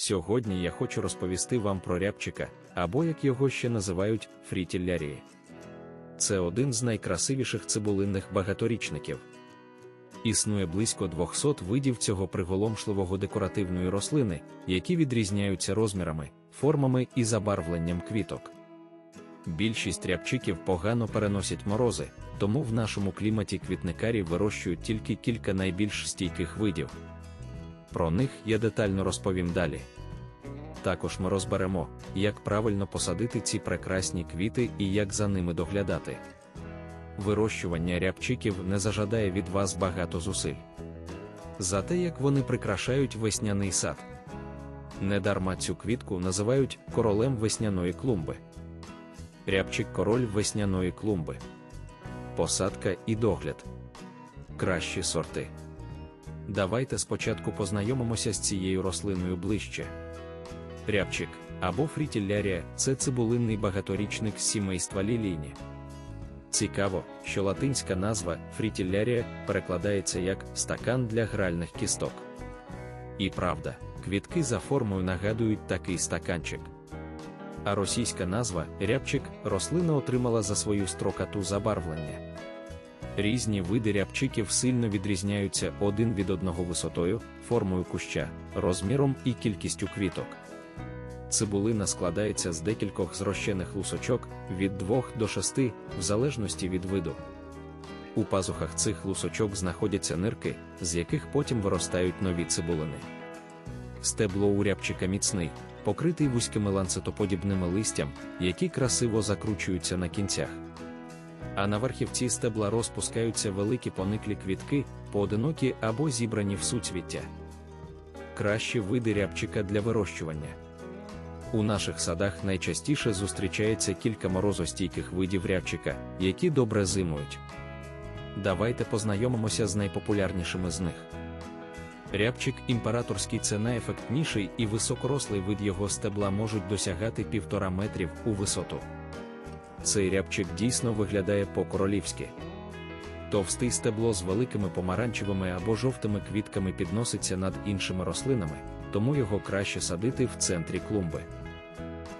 Сьогодні я хочу розповісти вам про рябчика, або як його ще називають фрітіллярії. Це один з найкрасивіших цибулинних багаторічників. Існує близько 200 видів цього приголомшливого декоративної рослини, які відрізняються розмірами, формами і забарвленням квіток. Більшість рябчиків погано переносять морози, тому в нашому кліматі квітникарі вирощують тільки кілька найбільш стійких видів. Про них я детально розповім далі. Також ми розберемо, як правильно посадити ці прекрасні квіти і як за ними доглядати. Вирощування рябчиків не зажадає від вас багато зусиль. За те, як вони прикрашають весняний сад. Недарма цю квітку називають королем весняної клумби. Рябчик король весняної клумби. Посадка і догляд. Кращі сорти. Давайте спочатку познайомимося з цією рослиною ближче. Рябчик або фрітіллярія це цибулинний багаторічник сімейства лілійні. Цікаво, що латинська назва фрітіллярія перекладається як стакан для гральних кісток. І правда, квітки за формою нагадують такий стаканчик. А російська назва рябчик рослина отримала за свою строкату забарвлення. Різні види рябчиків сильно відрізняються один від одного висотою, формою куща, розміром і кількістю квіток. Цибулина складається з декількох зрощених лусочок від 2 до 6, в залежності від виду. У пазухах цих лусочок знаходяться нирки, з яких потім виростають нові цибулини. Стебло у рябчика міцний, покритий вузькими ланцетоподібними листям, які красиво закручуються на кінцях. А на верхівці стебла розпускаються великі пониклі квітки, поодинокі або зібрані в суцвіття. Кращі види рябчика для вирощування. У наших садах найчастіше зустрічається кілька морозостійких видів рябчика, які добре зимують. Давайте познайомимося з найпопулярнішими з них. Рябчик імператорський це найефектніший і високорослий вид його стебла можуть досягати півтора метрів у висоту. Цей рябчик дійсно виглядає по-королівськи. Товстий стебло з великими помаранчевими або жовтими квітками підноситься над іншими рослинами, тому його краще садити в центрі клумби.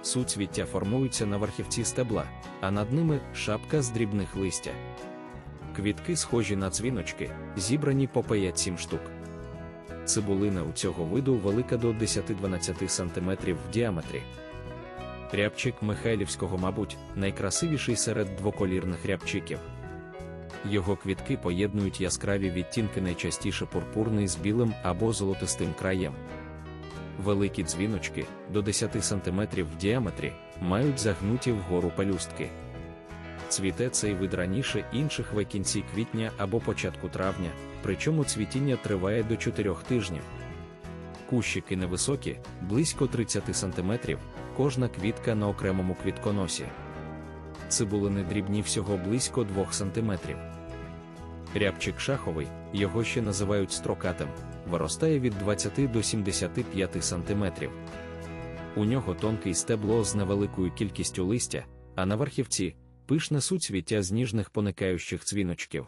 Суцвіття формуються на верхівці стебла, а над ними шапка з дрібних листя. Квітки схожі на дзвіночки, зібрані по 5-7 штук. Цибулина у цього виду велика до 10-12 см в діаметрі. Рябчик Михайлівського, мабуть, найкрасивіший серед двоколірних рябчиків. Його квітки поєднують яскраві відтінки найчастіше пурпурний з білим або золотистим краєм. Великі дзвіночки до 10 см в діаметрі мають загнуті вгору пелюстки. Цвіте цей вид раніше інших в кінці квітня або початку травня, причому цвітіння триває до 4 тижнів. Кущики невисокі, близько 30 см, кожна квітка на окремому квітконосі. Цибулини дрібні всього близько 2 см. Рябчик шаховий, його ще називають строкатим, виростає від 20 до 75 см. У нього тонкий стебло з невеликою кількістю листя, а на верхівці пишне суцвіття з ніжних поникаючих цвіночків.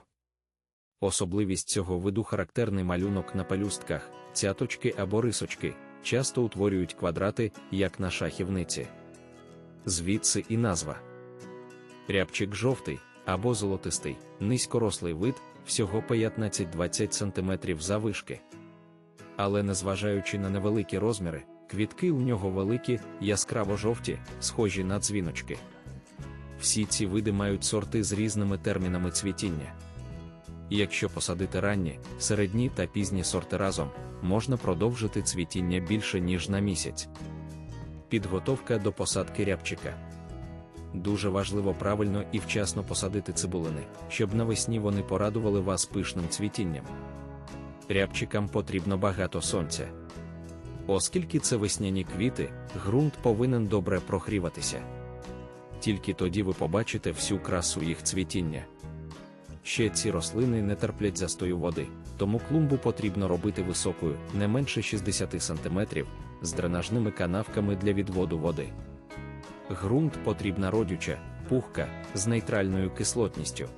Особливість цього виду характерний малюнок на пелюстках, цяточки або рисочки, часто утворюють квадрати, як на шахівниці. Звідси і назва. Рябчик жовтий або золотистий, низькорослий вид, всього 15-20 см завишки. Але незважаючи на невеликі розміри, квітки у нього великі, яскраво жовті, схожі на дзвіночки. Всі ці види мають сорти з різними термінами цвітіння. Якщо посадити ранні, середні та пізні сорти разом, можна продовжити цвітіння більше ніж на місяць. Підготовка до посадки рябчика. Дуже важливо правильно і вчасно посадити цибулини, щоб навесні вони порадували вас пишним цвітінням. Рябчикам потрібно багато сонця. Оскільки це весняні квіти, ґрунт повинен добре прогріватися. Тільки тоді ви побачите всю красу їх цвітіння. Ще ці рослини не терплять застою води, тому клумбу потрібно робити високою, не менше 60 см, з дренажними канавками для відводу води. Грунт потрібна родюча, пухка з нейтральною кислотністю.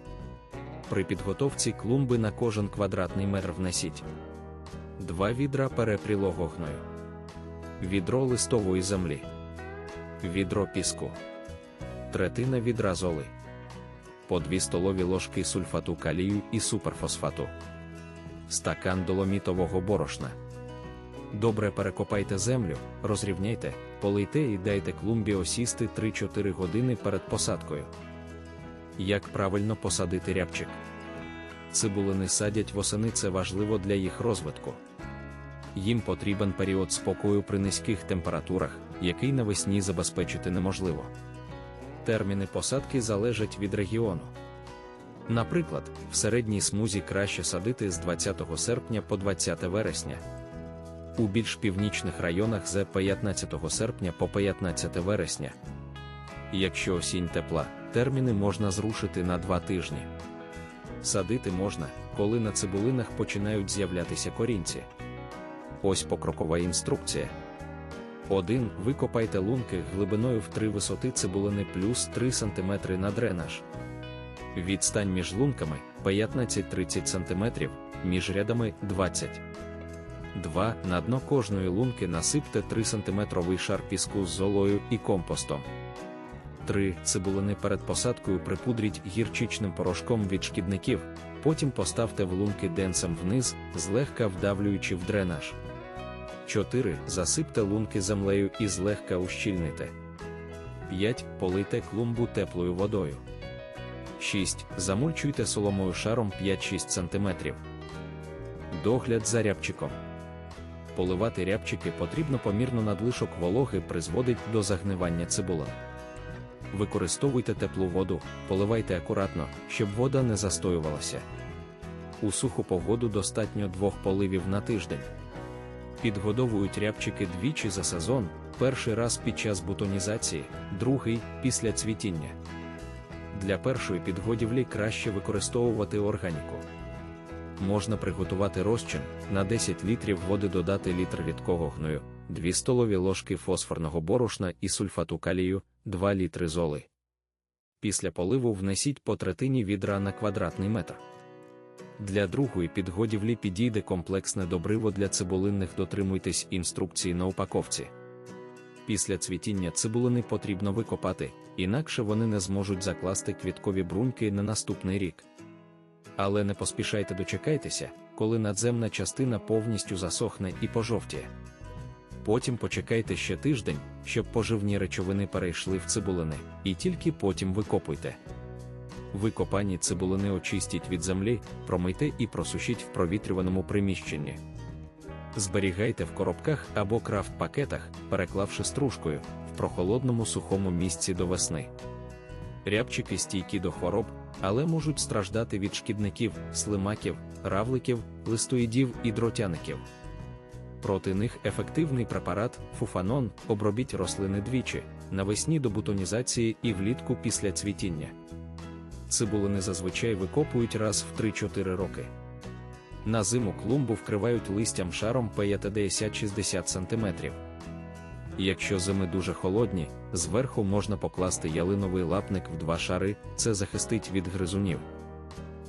При підготовці клумби на кожен квадратний метр внесіть 2 відра перепрілого гною, відро листової землі, відро піску, третина відра золи, по 2 столові ложки сульфату калію і суперфосфату, стакан доломітового борошна. Добре перекопайте землю, розрівняйте, полийте і дайте клумбі осісти 3-4 години перед посадкою. Як правильно посадити рябчик? Цибулини садять восени це важливо для їх розвитку. Їм потрібен період спокою при низьких температурах, який навесні забезпечити неможливо. Терміни посадки залежать від регіону. Наприклад, в середній смузі краще садити з 20 серпня по 20 вересня. У більш північних районах з 15 серпня по 15 вересня. Якщо осінь тепла, терміни можна зрушити на 2 тижні. Садити можна, коли на цибулинах починають з'являтися корінці. Ось покрокова інструкція. 1. Викопайте лунки глибиною в 3 висоти цибулини плюс 3 см на дренаж. Відстань між лунками 15-30 см, між рядами 20 2. На дно кожної лунки насипте 3 см шар піску з золою і компостом. 3. Цибулини перед посадкою припудріть гірчичним порошком від шкідників, потім поставте в лунки денцем вниз, злегка вдавлюючи в дренаж. 4. Засипте лунки землею і злегка ущільните. 5. Полийте клумбу теплою водою. 6. Замульчуйте соломою шаром 5-6 см. Догляд за рябчиком. Поливати рябчики потрібно помірно надлишок вологи призводить до загнивання цибулин. Використовуйте теплу воду, поливайте акуратно, щоб вода не застоювалася. У суху погоду достатньо двох поливів на тиждень. Підгодовують рябчики двічі за сезон, перший раз під час бутонізації, другий після цвітіння. Для першої підгодівлі краще використовувати органіку. Можна приготувати розчин, на 10 літрів води додати літр рідкого гною, 2 столові ложки фосфорного борошна і сульфату калію, 2 літри золи. Після поливу внесіть по третині відра на квадратний метр. Для другої підгодівлі підійде комплексне добриво для цибулинних дотримуйтесь інструкції на упаковці. Після цвітіння цибулини потрібно викопати, інакше вони не зможуть закласти квіткові бруньки на наступний рік. Але не поспішайте дочекайтеся, коли надземна частина повністю засохне і пожовтіє. Потім почекайте ще тиждень, щоб поживні речовини перейшли в цибулини, і тільки потім викопуйте. Викопані цибулини очистіть від землі, промийте і просушіть в провітрюваному приміщенні. Зберігайте в коробках або крафт-пакетах, переклавши стружкою, в прохолодному сухому місці до весни. Рябчики стійкі до хвороб, але можуть страждати від шкідників, слимаків, равликів, листоїдів і дротяників. Проти них ефективний препарат фуфанон обробіть рослини двічі, навесні до бутонізації і влітку після цвітіння. Цибулини зазвичай викопують раз в 3-4 роки. На зиму клумбу вкривають листям шаром 50-60 см. Якщо зими дуже холодні, зверху можна покласти ялиновий лапник в два шари, це захистить від гризунів.